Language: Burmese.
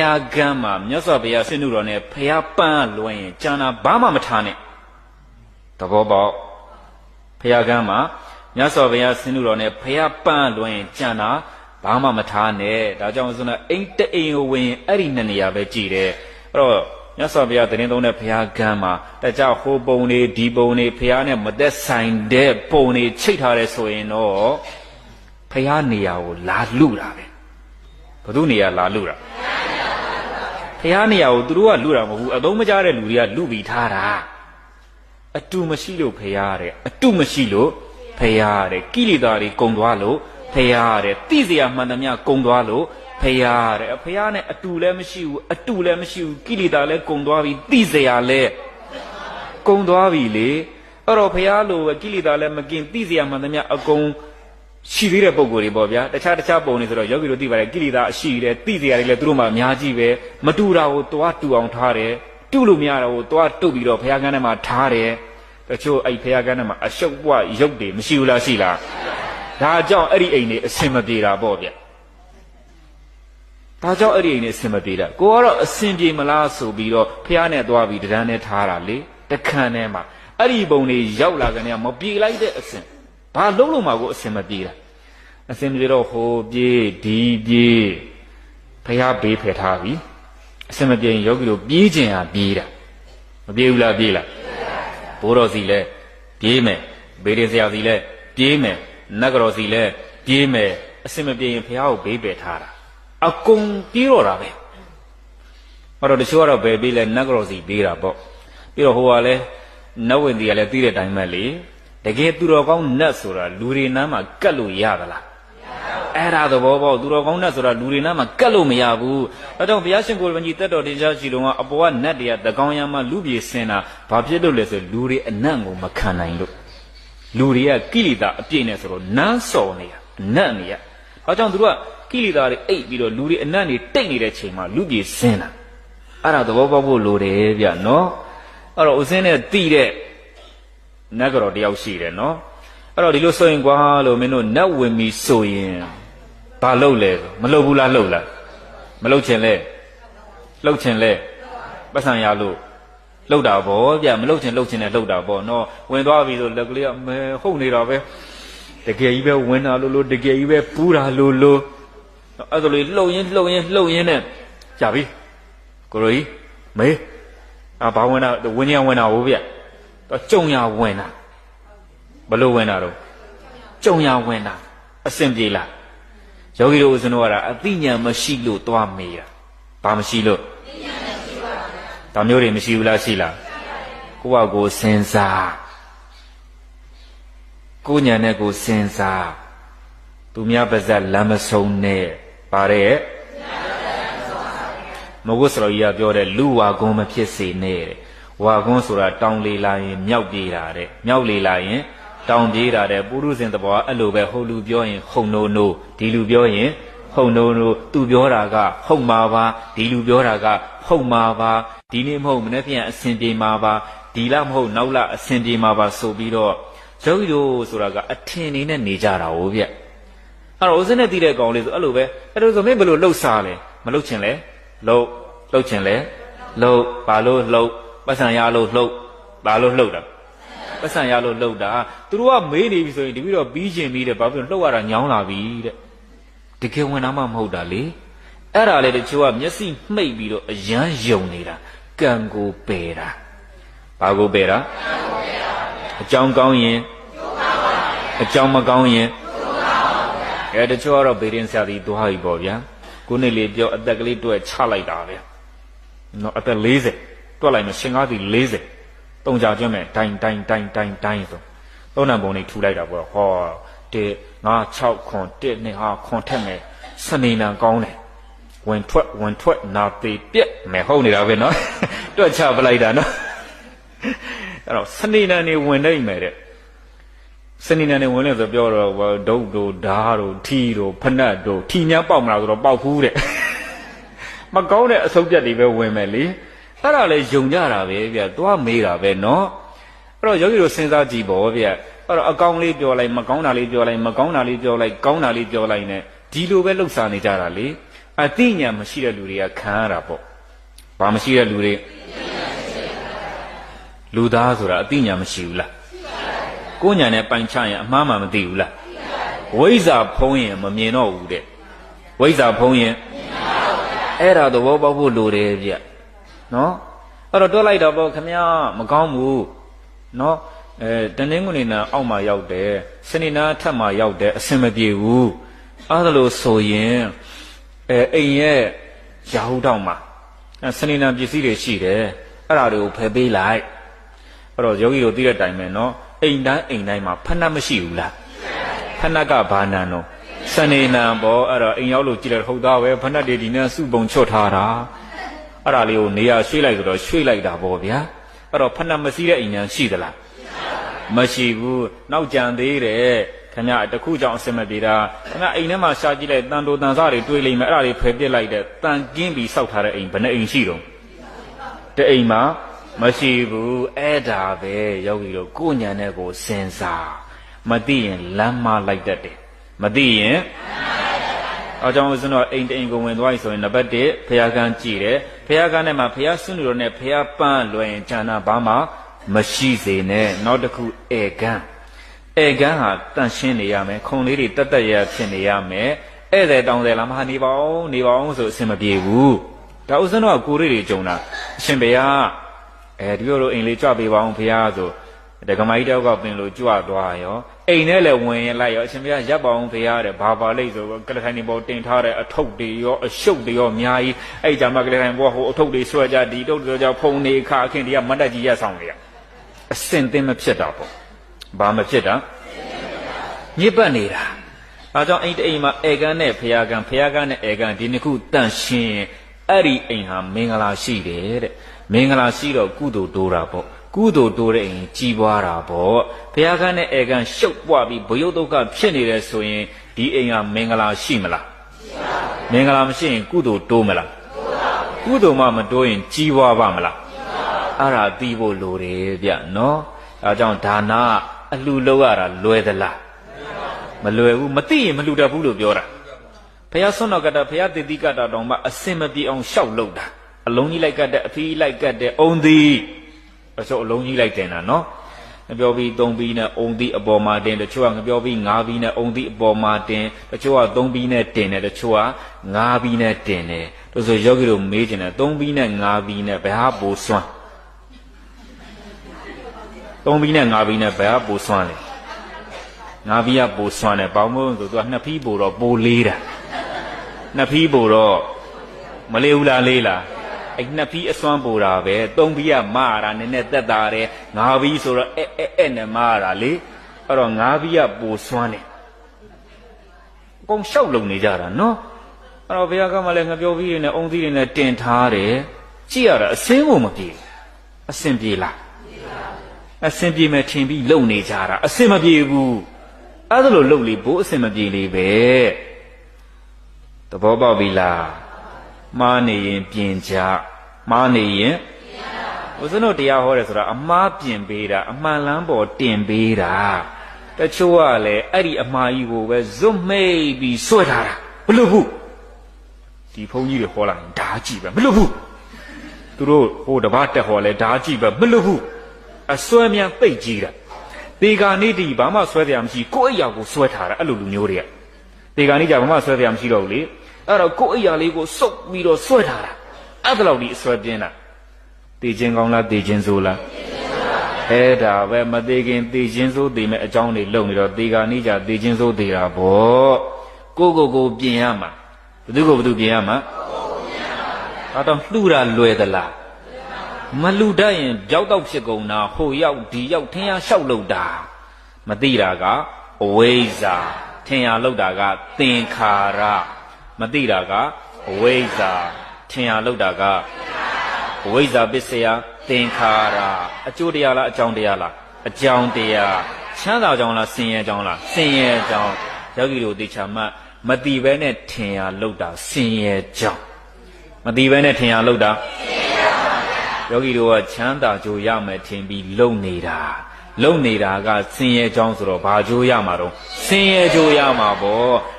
ះကမ်းမှာမြတ်စွာဘုရားဆင်းနုတော်နဲ့ဖះပန်းလွှဲရင်ကျန်တာဘာမှမထားနဲ့သဘောပေါက်ဖះကမ်းမှာမြတ်စွာဘုရားဆင်းနုတော်နဲ့ဖះပန်းလွှဲရင်ကျန်တာဘာမှမထားနဲ့ဒါကြောင့်ဆိုတော့အိမ်တအိမ်ကိုဝင်ရင်အဲ့ဒီနှစ်နေရာပဲကြည်တယ်အဲ့တော့မြတ်စွာဘုရားတရင်သုံးတဲ့ဘုရားကမ်းမှာတကြဟိုပုံနေဒီပုံနေဘုရားနဲ့မသက်ဆိုင်တဲ့ပုံနေချိတ်ထားတယ်ဆိုရင်တော့ဘုရားနေရာကိုလာလူတာပဲဘု து နေရာလာလူတာ ဖះနေရာကိုသူတို့ကလူတာမဟုတ်ဘူးအသုံးမကျတဲ့လူတွေကလူပြီးထားတာအတူမရှိလို့ဖះရတယ်အတူမရှိလို့ဖះရတယ်ကိလေသာတွေကုံသွားလို့ဖះရတယ်တိစရာမှန်သမျှကုံသွားလို့ဖះရတယ်ဖះနဲ့အတူလည်းမရှိဘူးအတူလည်းမရှိဘူးကိလေသာလည်းကုံသွားပြီတိစရာလည်းကုံသွားပြီလေအဲ့တော့ဖះလို့ပဲကိလေသာလည်းမกินတိစရာမှန်သမျှအကုန် ရှိသေးတဲ့ပုံကိုယ်တွေပေါ့ဗျာတခြားတခြားပုံတွေဆိုတော့ယောဂီတို့သိပါတယ်ကိလေသာအရှိတယ်သိစရာတွေလည်းသူတို့မှအများကြီးပဲမတူတာကိုတွားတူအောင်ထားတယ်တုလို့မရတော့တွားတုတ်ပြီးတော့ဘုရားကန်းထဲမှာထားတယ်တချို့အဲ့ဘုရားကန်းထဲမှာအရှုပ်ပွားရုပ်တွေမရှိဘူးလားရှိလားဒါကြောင့်အဲ့ဒီအိမ်တွေအဆင်မပြေတာပေါ့ဗျဒါကြောင့်အဲ့ဒီအိမ်တွေအဆင်မပြေတာကိုကတော့အဆင်ပြေမလားဆိုပြီးတော့ဘုရားနဲ့တွားပြီးတန်းနဲ့ထားတာလေတခဏထဲမှာအဲ့ဒီပုံတွေရောက်လာကနေမပြေလိုက်တဲ့အဆင် ဘာလုံးလုံးမှာကိုအဆင်မပြေတာအဆင်မပြေတော့ဟိုပြေးဒီပြေးဖះဘေးဖယ်ထားပြီအဆင်မပြေရင်ယောဂီတို့ပြေးကျင်ဟာပြေးတာမပြေဘူးလားပြေးလားဘိုးတော်စီလဲပြေးမယ်ဘေးရင်ဆရာစီလဲပြေးမယ်နတ်ကတော်စီလဲပြေးမယ်အဆင်မပြေရင်ဖះကိုဘေးပယ်ထားတာအကုန်ပြေးတော့တာပဲအဲ့တော့တချို့ကတော့ဘယ်ပြေးလဲနတ်ကတော်စီပြေးတာပေါ့ပြီးတော့ဟိုကလည်းနတ်ဝင်တီကလည်းသိတဲ့အတိုင်းပဲလေ တကယ်သူတော်ကောင်းနတ်ဆိုတာလူတွေနားမှာကတ်လို့ရသလားအဲ့ဒါသဘောပေါက်သူတော်ကောင်းနတ်ဆိုတာလူတွေနားမှာကတ်လို့မရဘူးဒါကြောင့်ဘုရားရှင်ကိုယ်တော်ကြီးတက်တော်တင်ရှားရှိလုံးကအပေါ်ကနတ်တွေကတကောင်ရမ်းမှလူပြေစင်တာဘာဖြစ်လို့လဲဆိုလူတွေအနံ့ကိုမခံနိုင်လို့လူတွေကကိလေသာအပြည့်နဲ့ဆိုတော့နန်းစော်နေတာအနံ့နေရဒါကြောင့်သူတို့ကကိလေသာတွေအိပ်ပြီးတော့လူတွေအနံ့တွေတိတ်နေတဲ့ချိန်မှာလူပြေစင်းတာအဲ့ဒါသဘောပေါက်ဖို့လိုတယ်ဗျနော်အဲ့တော့ဦးစင်းနဲ့တိတဲ့ နတ်ကတော့တယောက်ရှိတယ်နော်အဲ့တော့ဒီလိုဆိုရင်ကွာလို့မင်းတို့နတ်ဝင်ပြီဆိုရင်ဘာလုပ်လဲမလုပ်ဘူးလားလုပ်လားမလုပ်ချင်လဲလှုပ်ချင်လဲပတ်စံရလို့လှုပ်တာဗောဗျမလှုပ်ချင်လှုပ်ချင်နဲ့လှုပ်တာဗောနော်ဝင်သွားပြီဆိုလက်ကလေးကမဲဟုတ်နေတာပဲတကယ်ကြီးပဲဝင်တာလို့လို့တကယ်ကြီးပဲပူးတာလို့လို့အဲ့ဒါလေးလှုပ်ရင်လှုပ်ရင်လှုပ်ရင်နဲ့ကြပြီကိုရိုကြီးမေးအာဘာဝင်တာဝင်းရဝင်တာဟုတ်ဗျ တော့ကြုံရဝင်တာဘလို့ဝင်တာတော့ကြုံရဝင်တာအဆင်ပြေလားယောဂီတို့ဦးဇင်းတို့ကတော့အသိဉာဏ်မရှိလို့သွားမေးတာဘာမရှိလို့ဒါမျိုးတွေမရှိဘူးလားရှိလားကိုယ့်ဟာကိုယ်စဉ်းစားကိုဉာဏ်နဲ့ကိုစဉ်းစားသူများပါဇက်လမ်းမဆုံးနဲ့ပါတယ်မဟုတ်ဆိုတော့ကြီးကပြောတယ်လူဝါကုန်းမဖြစ်စေနဲ့တဲ့ ဝါကုန်းဆိုတာတောင်လေလာရင် မြောက်ပြေးတာတဲ့မြောက်လေလာရင်တောင်ပြေးတာတဲ့ပုရုဇဉ်တဘောအဲ့လိုပဲဟုတ်လူပြောရင်ဟုံနိုးနိုးဒီလူပြောရင်ဟုံနိုးနိုးသူပြောတာကဟုတ်မှာပါဒီလူပြောတာကဟုတ်မှာပါဒီနေ့မဟုတ်မနေ့ပြန်အစဉ်ပြေမှာပါဒီလမဟုတ်နောက်လအစဉ်ပြေမှာပါဆိုပြီးတော့ယောဂီတို့ဆိုတာကအထင်နေနဲ့နေကြတာဟုတ်ဗျအဲ့တော့ဦးစင်းနဲ့တည်တဲ့ကောင်လေးဆိုအဲ့လိုပဲအဲ့လိုဆိုမင်းဘယ်လိုလှုပ်စားလဲမလှုပ်ချင်လဲလှုပ်လှုပ်ချင်လဲလှုပ်ဘာလို့လှုပ် ပတ်စံရလို့လှုပ်ဘာလို့လှုပ်တာပတ်စံရလို့လှုပ်တာသူတို့ကမေးနေပြီဆိုရင်ဒီပြီးတော့ပြီးကျင်ပြီးတဲ့ဘာဖြစ်လို့လှုပ်ရတာညောင်းလာပြီတဲ့တကယ်ဝင်တာမှမဟုတ်တာလေအဲ့ဒါလေတချို့ကမျက်စိမှိတ်ပြီးတော့အယမ်းယုံနေတာကံကိုပယ်တာဘာကိုပယ်တာအကြောင်းကောင်းရင်အကြောင်းမကောင်းရင်အဲတချို့ကတော့ဗေဒင်ဆရာကြီးသွားပြီပေါ့ဗျာကိုနှစ်လေးပြောအသက်ကလေးတွဲချလိုက်တာပဲနော်အသက်40 တွက်လိုက်မယ်ရှင်ကားစီ40တုံကြကျွမ်းမယ်ဒိုင်ဒိုင်ဒိုင်ဒိုင်ဒိုင်ဆိုသုံးနံပုံလေးထူလိုက်တာပေါ့ဟောတေငါ6ခွန်1နှစ်ဟာခွန်ထက်မယ်စနေနံကောင်းတယ်ဝင်ထွက်ဝင်ထွက်နာပေပြက်မယ်ဟုတ်နေတာပဲနော်တွက်ချပလိုက်တာနော်အဲ့တော့စနေနံနေဝင်နိုင်မယ်တဲ့စနေနံနေဝင်လဲဆိုပြောတော့ဒုတ်တို့ဓားတို့ထီတို့ဖနက်တို့ထီညာပေါက်မလားဆိုတော့ပေါက်ဖူးတဲ့မကောင်းတဲ့အစုပ်ပြက်တွေပဲဝင်မယ်လေ အဲ့ဒါလေယုံကြတာပဲဗျသွားမေးတာပဲเนาะအဲ့တော့ယောဂီတို့စဉ်းစားကြည့်ပေါ့ဗျအဲ့တော့အကောင်းလေးပြောလိုက်မကောင်းတာလေးပြောလိုက်မကောင်းတာလေးပြောလိုက်ကောင်းတာလေးပြောလိုက် ਨੇ ဒီလိုပဲလှုပ်ရှားနေကြတာလေ အသိဉာဏ်မရှိတဲ့လူတွေကခံရတာပေါ့ဘာမရှိတဲ့လူတွေလူသားဆိုတာအသိဉာဏ်မရှိဘူးလားကိုယ်ဉာဏ်နဲ့ပိုင်ချရင်အမှားမှမသိဘူးလားဝိဇ္ဇာဖုံးရင်မမြင်တော့ဘူးတဲ့ဝိဇ္ဇာဖုံးရင်အဲ့ဒါသဘောပေါက်ဖို့လိုတယ်ဗျ နော်အဲ့တော့တွက်လိုက်တော့ပေါ့ခမရမကောင်းဘူးနော်အဲတနင်္ဂနွေနာအောက်မှာရောက်တယ်စနေနာထက်မှာရောက်တယ်အဆင်မပြေဘူးအဲ့ဒါလို့ဆိုရင်အဲအိမ်ရဲ့ရာဟုတောက်မှာအဲစနေနာပစ္စည်းတွေရှိတယ်အဲ့ဒါတွေကိုဖယ်ပေးလိုက်အဲ့တော့ယောဂီတို့သိတဲ့အတိုင်းပဲနော်အိမ်တိုင်းအိမ်တိုင်းမှာဖဏတ်မရှိဘူးလားဖဏတ်ကဘာနံတော့စနေနံပေါ့အဲ့တော့အိမ်ရောက်လို့ကြည့်လိုက်ဟုတ်သားပဲဖဏတ်တွေဒီနဲ့စုပုံချွတ်ထားတာ အဲ့ဒါလေးကိုနေရာရွှေ့လိုက်ဆိုတော့ရွှေ့လိုက်တာပေါ့ဗျာအဲ့တော့ဖဏတ်မစည်းတဲ့အိမ်ညာရှိသလားမရှိဘူးနောက်ကြံသေးတယ်ခင်ဗျတခုကြောင့်အစင်မပြေတာခင်ဗျအိမ်ထဲမှာရှာကြည့်လိုက်တန်တိုတန်စားတွေတွေးလိမ့်မယ်အဲ့ဒါတွေဖယ်ပစ်လိုက်တဲ့တန်ကင်းပြီးစောက်ထားတဲ့အိမ်ဘယ်နှအိမ်ရှိတော့တအိမ်မှာမရှိဘူးအဲ့ဒါပဲယောဂီတို့ကိုညာနဲ့ကိုစဉ်းစားမသိရင်လမ်းမလိုက်တတ်တယ်မသိရင် အကြောင်းဦးဇင်းတော့အိမ်တအိမ်ကိုဝင်သွားပြီဆိုရင်နံပါတ်1ဖះကန်းကြည့်တယ်ဖះကန်းထဲမှာဖះဆွနေတော်နဲ့ဖះပန်းလွယ်ရင်ဉာဏဘာမှမရှိစေနဲ့နောက်တစ်ခုဧကန်းဧကန်းဟာတန့်ရှင်းနေရမယ်ခုံလေးတွေတက်တက်ရရဖြစ်နေရမယ်ဧည့်သည်တောင်းတယ်လားမဟာနေပါအောင်နေပါအောင်ဆိုအဆင်မပြေဘူးဒါဦးဇင်းတော့ကိုရိတွေကြုံတာအရှင်ဘုရားအဲဒီလိုလိုအိမ်လေးကြွပေးပါအောင်ဘုရားဆို ဒကမကြီးတောက်ကပင်လို့ကြွသွားရောအိမ်နဲ့လည်းဝင်ရင်လိုက်ရောအရှင်ဘုရားရပ်ပါအောင်ဘုရားတဲ့ဘာပါလိမ့်ဆိုကလထိုင်နေပေါ်တင်ထားတဲ့အထုပ်တွေရောအရှုပ်တွေရောအများကြီးအဲ့ကြမှာကလထိုင်ပေါ်ဟိုအထုပ်တွေဆွဲကြဒီတုပ်တွေကြောင့်ဖုံနေခအခင်းတွေကမတ်တက်ကြီးရဆောင်နေရအစင်သင်မဖြစ်တာပေါ့ဘာမဖြစ်တာညစ်ပတ်နေတာအဲကြောင့်အိမ်တအိမ်မှာအေကန်းနဲ့ဖျားကန်းဖျားကန်းနဲ့အေကန်းဒီနှစ်ခုတန့်ရှင်းအဲ့ဒီအိမ်ဟာမင်္ဂလာရှိတယ်တဲ့မင်္ဂလာရှိတော့ကုသိုလ်တိုးတာပေါ့ ကုသိုလ်တိုးတဲ့အိမ်ကြီးပွားတာပေါ့ဘုရားကနဲ့အေကံရှုပ်ပွားပြီးဘယုတ်ဒုက္ခဖြစ်နေတယ်ဆိုရင်ဒီအိမ်ကမင်္ဂလာရှိမလားမင်္ဂလာမရှိရင်ကုသိုလ်တိုးမလားကုသိုလ်မှမတိုးရင်ကြီးပွားပါမလားအဲ့ဒါသိဖို့လိုတယ်ဗျနော်အဲကြောင့်ဒါနာအလှလောက်ရတာလွယ်သလားမလွယ်ဘူးမသိရင်မလှတတ်ဘူးလို့ပြောတာဘုရားဆွမ်းတော်ကတ္တဘုရားတည်တိကတ္တတော်မှာအစင်မပြေအောင်ရှောက်လုပ်တာအလုံးကြီးလိုက်ကတ်တဲ့အဖီးလိုက်ကတ်တဲ့အုံသီး အချို့အလုံးကြီးလိုက်တင်တာနော်ငပြောပြီး3ဘီးနဲ့အုံသီးအပေါ်မှာတင်တချို့ကငပြောပြီး5ဘီးနဲ့အုံသီးအပေါ်မှာတင်တချို့က3ဘီးနဲ့တင်တယ်တချို့က5ဘီးနဲ့တင်တယ်တို့ဆိုယောဂီတို့မေးကြတယ်3ဘီးနဲ့5ဘီးနဲ့ဘယ်ဟာပိုစွမ်း3ဘီးနဲ့5ဘီးနဲ့ဘယ်ဟာပိုစွမ်းလဲ5ဘီးကပိုစွမ်းတယ်ပေါင်းမို့ဆိုသူကနှစ်ဖီးပိုတော့ပိုလေးတာနှစ်ဖီးပိုတော့မလေးဘူးလားလေးလား အဲ့နှစ်ဖီးအစွမ်းပူတာပဲသုံးဖီးကမရတာနည်းနည်းသက်သာတယ်ငါးဖီးဆိုတော့အဲအဲအဲနဲ့မရတာလေအဲ့တော့ငါးဖီးကပူစွမ်းတယ်အကုန်လျှောက်လုံနေကြတာနော်အဲ့တော့ဘုရားကမှလည်းငပြောဖီးတွေနဲ့အုံသီးတွေနဲ့တင်ထားတယ်ကြည့်ရတာအစင်းကိုမပြေအစင်ပြေလားအစင်ပြေမဲ့ထင်ပြီးလုံနေကြတာအစင်မပြေဘူးအဲ့ဒါလိုလုံလေဘိုးအစင်မပြေလေပဲသဘောပေါက်ပြီလား မှားနေရင်ပြင်ကြမှားနေရင်ဦးဇင်းတို့တရားဟောတယ်ဆိုတာအမှားပြင်ပေးတာအမှန်လန်းပေါ်တင်ပေးတာတချို့ကလည်းအဲ့ဒီအမှားကြီးကိုပဲဇွတ်မိတ်ပြီးဆွဲထားတာမလို့ဘူးဒီဘုန်းကြီးတွေဟောလာရင်ဓာကြည့်ပဲမလို့ဘူးသူတို့ဟိုတပတ်တက်ဟောလဲဓာကြည့်ပဲမလို့ဘူးအစွဲမြန်သိတ်ကြီးတာတေဂာနိတိဘာမှဆွဲတရားမရှိကိုယ့်အရာကိုဆွဲထားတာအဲ့လိုလူမျိုးတွေကတေဂာနိကြဘာမှဆွဲတရားမရှိတော့ဘူးလေ အဲ့တော့ကိုယ့်အရာလေးကိုစုပ်ပြီးတော့ဆွဲထားတာအဲ့ဒါလောက်ဒီအဆွဲပြင်းတာတေခြင်းကောင်းလားတေခြင်းဆိုးလားအဲ့ဒါပဲမသေးခင်တေခြင်းဆိုးတေမဲ့အကြောင်းတွေလုံနေတော့တေဂာနိကြတေခြင်းဆိုးတေတာဗောကိုကိုကိုပြင်ရမှာဘသူကိုဘသူပြင်ရမှာအဲ့တော့လှူတာလွယ်သလားမလူတတ်ရင်ကြောက်တော့ဖြစ်ကုန်တာဟိုရောက်ဒီရောက်ထင်းရလျှောက်လို့တာမသိတာကအဝိဇ္ဇာထင်ရလောက်တာကသင်္ခါရ မသိတာကအဝိဇ္ဇာထင်ရလောက်တာကအဝိဇ္ဇာပစ္စယသင်္ခါရအကျိုးတရားလားအကြောင်းတရားလားအကြောင်းတရားချမ်းသာကြောင်းလားဆင်းရဲကြောင်းလားဆင်းရဲကြောင်းယောဂီတို့တေချာမှမတိပဲနဲ့ထင်ရလောက်တာဆင်းရဲကြောင်းမတိပဲနဲ့ထင်ရလောက်တာယောဂီတို့ကချမ်းသာကြိုရမယ်ထင်ပြီးလုံနေတာလုံနေတာကဆင်းရဲကြောင်းဆိုတော့ဘာကြိုးရမှာတော့ဆင်းရဲကြိုးရမှာပေါ့